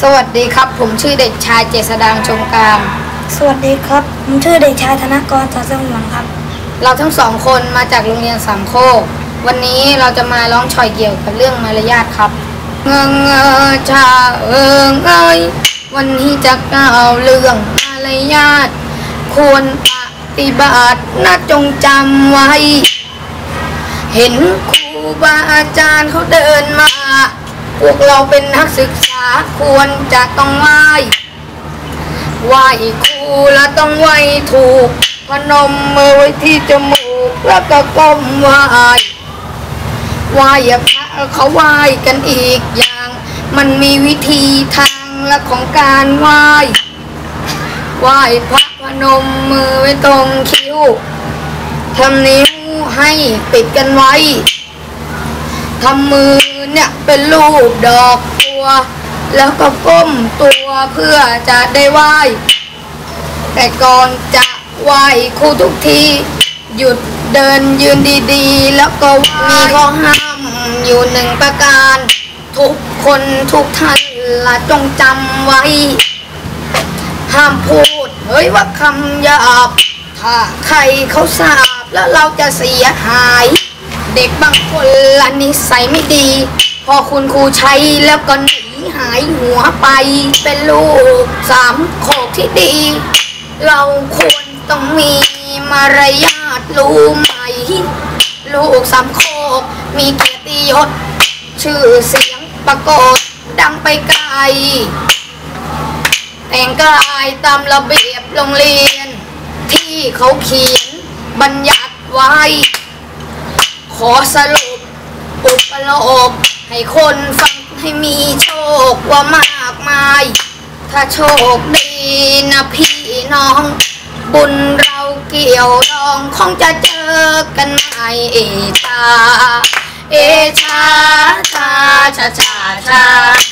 สวัสดีครับ ผมชื่อเด็กชายเจษดางชมการสวัสดีครับ ผมชื่อเด็กชายธนกรสอสงวนครับ เราทั้งสองคนมาจากโรงเรียนสามโคก วันนี้เราจะมาร้องชอยเกี่ยวกับเรื่องมารยาทครับ เงงเงอชาเอิงเอ้ยวันนี้จะกล่าวเรื่องมารยาทควรปฏิบัตินะจงจำไว้ เห็นครูบาอาจารย์เขาเดินมา พวกเราเป็นนักศึกษาควรจะต้องไหว้ไหว้ครูแล้วต้องไหว้ถูก พนมมือไว้ที่จมูกแล้วก็ก้มไหว้ไหว้พระเขาไหว้กันอีกอย่าง มันมีวิธีทางและของการไหว้ไหว้พระพนมมือไว้ตรงคิ้วทำนิ้วให้ปิดกันไว้ทำมือ เนี่ยเป็นรูปดอกบัว แล้วก็ก้มตัวเพื่อจะได้ไหว้แต่ก่อนจะไหว้ครูทุกที หยุดเดินยืนดีๆ แล้วก็มีข้อห้ามอยู่หนึ่งประการ ทุกคนทุกท่านละจงจำไว้ ห้ามพูด เฮ้ยว่าคำหยาบถ้าใครเขาทราบแล้วเราจะเสียหาย เด็กบางคนละนิสัยไม่ดี พอคุณครูใช้แล้วก็หนีหายหัวไปเป็นลูกสามโคกที่ดี เราควรต้องมีมารยาทรู้ไหม ลูกสามโคกมีเกียรติยศ ชื่อเสียงปรากฏดังไปไกล แต่งกายตามระเบียบโรงเรียน ที่เขาเขียนบัญญัติไว้ ขอสรุปอุปโลกให้คนฟังให้มีโชคว่ามากมาย ถ้าโชคดีนะพี่น้อง บุญเราเกี่ยวดองคงจะเจอกันใหม่เอชา เอชาชาชาชาชา